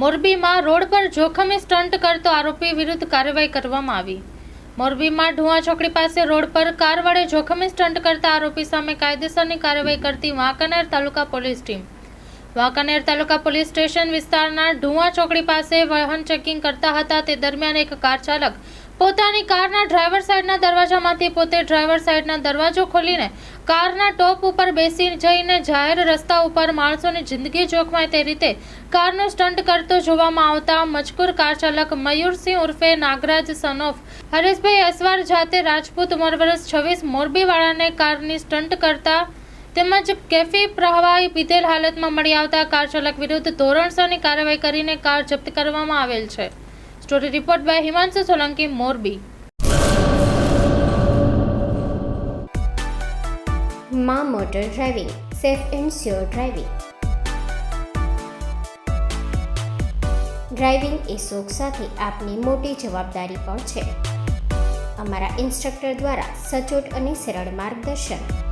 મોરબીમાં રોડ પર જોખમી સ્ટન્ટ કરતો આરોપી વિરુદ્ધ કાર્યવાહી કરવામાં આવી. મોરબીમાં ઢુવા ચોકડી પાસે રોડ પર કાર વડે જોખમી સ્ટન્ટ કરતા આરોપી સામે કાયદેસરની કાર્યવાહી કરતી Wankaner taluka police team. Wankaner taluka police station વિસ્તારના ઢુવા ચોકડી પાસે વાહન ચેકિંગ કરતા હતા. તે દરમિયાન એક કાર ચાલક પોતાની કારના ડ્રાઈવર સાઈડના દરવાજામાંથી પોતે ડ્રાઈવર સાઈડના દરવાજો ખોલીને કારના ટોપ ઉપર બેસી જઈને જાહેર રસ્તા ઉપર માણસોની જિંદગી જોખમાય તે રીતે કારનો સ્ટન્ટ કરતો જોવામાં આવતા મજકૂર કાર ચાલક મયુરસિંહ ઉર્ફે નાગરાજ સન ઓફ હરેશભાઈ અસવાર જાતે રાજપૂત ઉંમર વર્ષ છવ્વીસ મોરબીવાળાને કારની સ્ટન્ટ કરતા તેમજ કેફી પ્રવાહી પીધેલ હાલતમાં મળી આવતા કાર ચાલક વિરુદ્ધ ધોરણસરની કાર્યવાહી કરીને કાર જપ્ત કરવામાં આવેલ છે. Story report by Himanshu Solanki, Morbi. માં motor driving, safe and sure driving. Driving એ શોખ સાથે આપની મોટી જવાબદારી પણ છે. અમારા ઇન્સ્ટ્રક્ટર દ્વારા સચોટ અને સરળ માર્ગદર્શન.